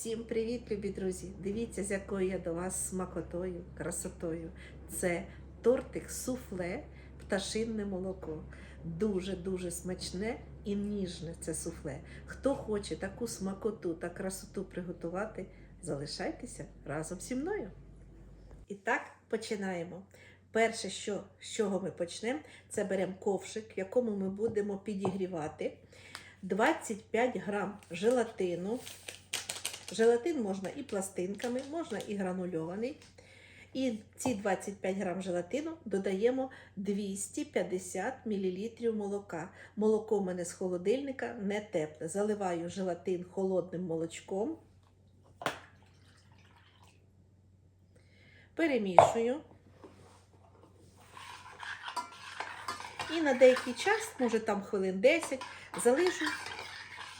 Всім привіт, любі друзі! Дивіться, з якою я до вас смакотою, красотою. Це тортик суфле, пташинне молоко. Дуже-дуже смачне і ніжне це суфле. Хто хоче таку смакоту та красоту приготувати, залишайтеся разом зі мною. І так починаємо. Перше, що, з чого ми почнемо, це беремо ковшик, в якому ми будемо підігрівати 25 грам желатину. Желатин можна і пластинками, можна і гранульований. І ці 25 грам желатину додаємо 250 мл молока. Молоко в мене з холодильника не тепле. Заливаю желатин холодним молочком. Перемішую. І на деякий час, може там хвилин 10, залишу,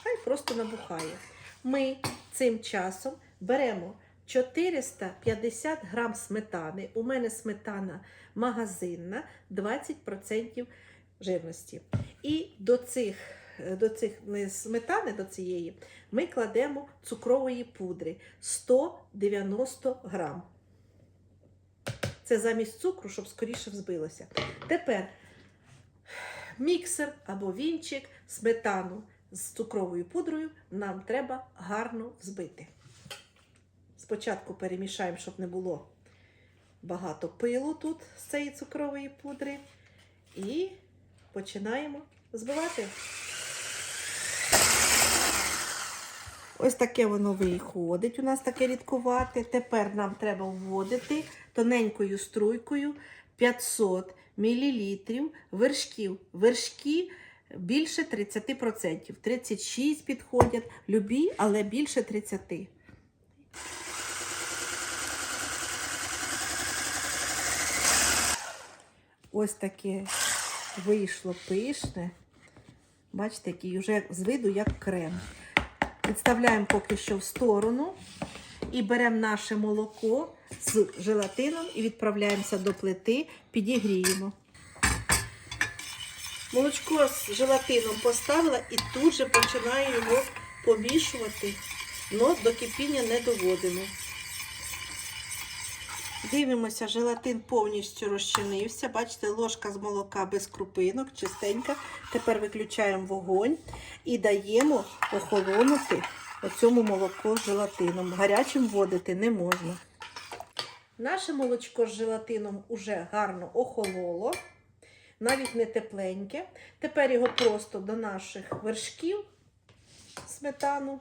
хай просто набухає. Ми цим часом беремо 450 грам сметани. У мене сметана магазинна 20% жирності. І до цих, до цих не сметани, до цієї, ми кладемо цукрової пудри 190 грам. Це замість цукру, щоб скоріше взбилося. Тепер міксер або вінчик, сметану з цукровою пудрою нам треба гарно взбити. Спочатку перемішаємо, щоб не було багато пилу тут з цієї цукрової пудри. І починаємо збивати. Ось таке воно виходить. У нас таке рідкувате. Тепер нам треба вводити тоненькою струйкою 500 мл вершків. Вершки більше 30%. 36 підходять, любі, але більше 30. Ось таке вийшло пишне. Бачите, який вже з виду як крем. Відставляємо поки що в сторону і беремо наше молоко з желатином і відправляємося до плити, підігріємо. Молочко з желатином поставила і тут же починаю його помішувати, але до кипіння не доводимо. Дивимося, желатин повністю розчинився. Бачите, ложка з молока без крупинок, чистенька. Тепер виключаємо вогонь і даємо охолонути оцьому молоко з желатином. Гарячим вводити не можна. Наше молочко з желатином уже гарно охололо, навіть не тепленьке. Тепер його просто до наших вершків, сметану,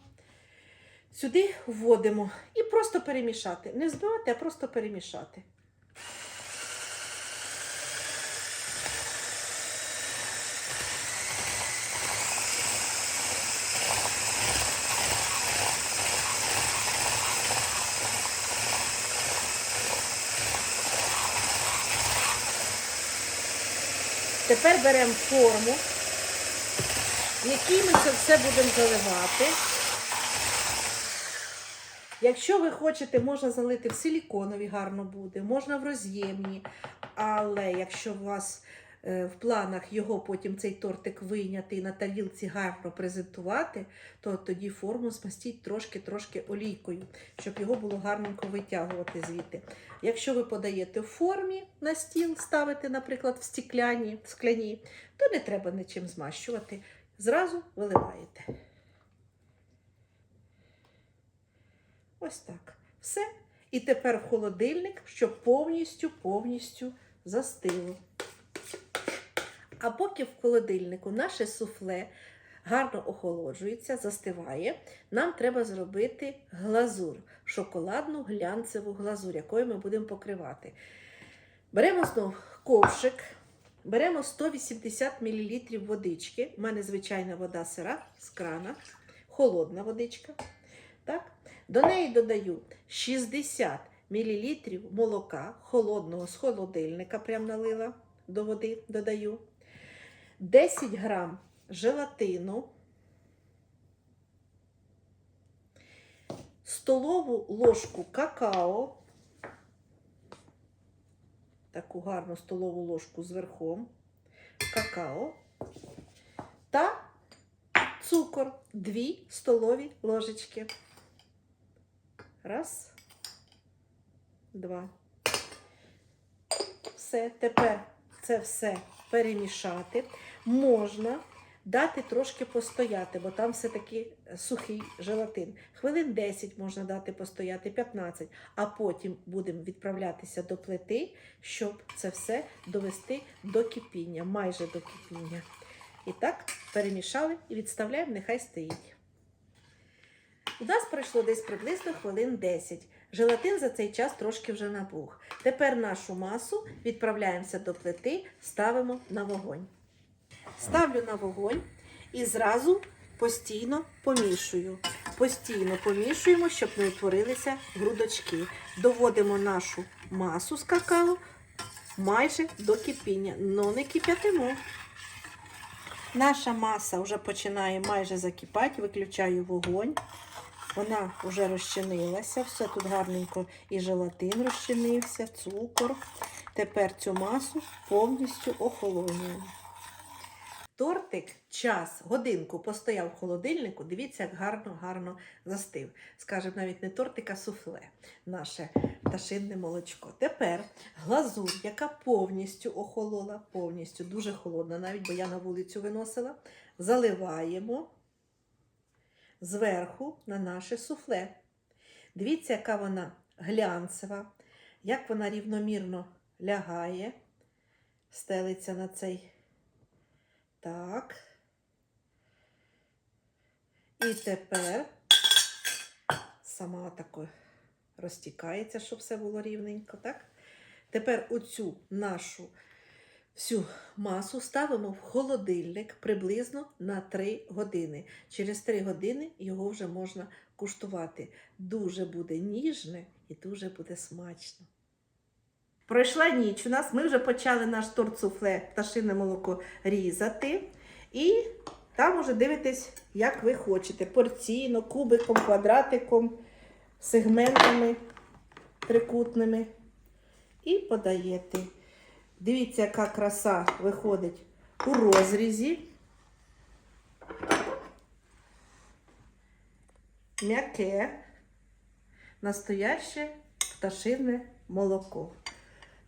сюди вводимо і просто перемішати. Не збивати, а просто перемішати. Тепер беремо форму, в якій ми це все будемо заливати. Якщо ви хочете, можна залити в силіконові гарно буде, можна в роз'ємні. Але якщо у вас в планах його потім цей тортик вийняти і на тарілці гарно презентувати, то тоді форму змастіть трошки-трошки олійкою, щоб його було гарненько витягувати звідти. Якщо ви подаєте в формі на стіл, ставите, наприклад, в стікляні, в скляні, то не треба нічим змащувати. Зразу виливаєте. Ось так. Все. І тепер в холодильник, щоб повністю повністю застило. А поки в холодильнику наше суфле гарно охолоджується, застиває, нам треба зробити глазур, шоколадну глянцеву глазур, якою ми будемо покривати. Беремо знову ковшик, беремо 180 мл водички. У мене звичайна вода сира з крана, холодна водичка. Так? До неї додаю 60 мл молока холодного з холодильника, прям налила до води, додаю. 10 грам желатину, столову ложку какао, таку гарну столову ложку з верхом, какао та цукор 2 столові ложечки. Раз. Два. Все. Тепер це все перемішати. Можна дати трошки постояти, бо там все-таки сухий желатин. Хвилин 10 можна дати постояти, 15, а потім будемо відправлятися до плити, щоб це все довести до кипіння, майже до кипіння. І так, перемішали і відставляємо, нехай стоїть. У нас пройшло десь приблизно хвилин 10. Желатин за цей час трошки вже набух. Тепер нашу масу відправляємося до плити, ставимо на вогонь. Ставлю на вогонь і зразу постійно помішую. Постійно помішуємо, щоб не утворилися грудочки. Доводимо нашу масу з какао майже до кипіння, але не кип'ятимо. Наша маса вже починає майже закипати, виключаю вогонь. Вона вже розчинилася, все тут гарненько і желатин розчинився, цукор. Тепер цю масу повністю охолонюємо. Тортик час, годинку постояв в холодильнику. Дивіться, як гарно-гарно застив. Скажемо, навіть не тортик, а суфле, наше пташинне молочко. Тепер глазурь, яка повністю охолола, повністю дуже холодна, навіть бо я на вулицю виносила. Заливаємо зверху на наше суфле. Дивіться, яка вона глянцева, як вона рівномірно лягає, стелиться на цей. Так. І тепер сама тако розтікається, щоб все було рівненько, так? Тепер оцю нашу всю масу ставимо в холодильник приблизно на 3 години. Через 3 години його вже можна куштувати. Дуже буде ніжне і дуже буде смачно. Пройшла ніч у нас, ми вже почали наш торт суфле пташине молоко різати. І там уже дивитесь, як ви хочете. Порційно, кубиком, квадратиком, сегментами трикутними. І подаєте. Дивіться, яка краса виходить у розрізі. М'яке, настояще пташине молоко.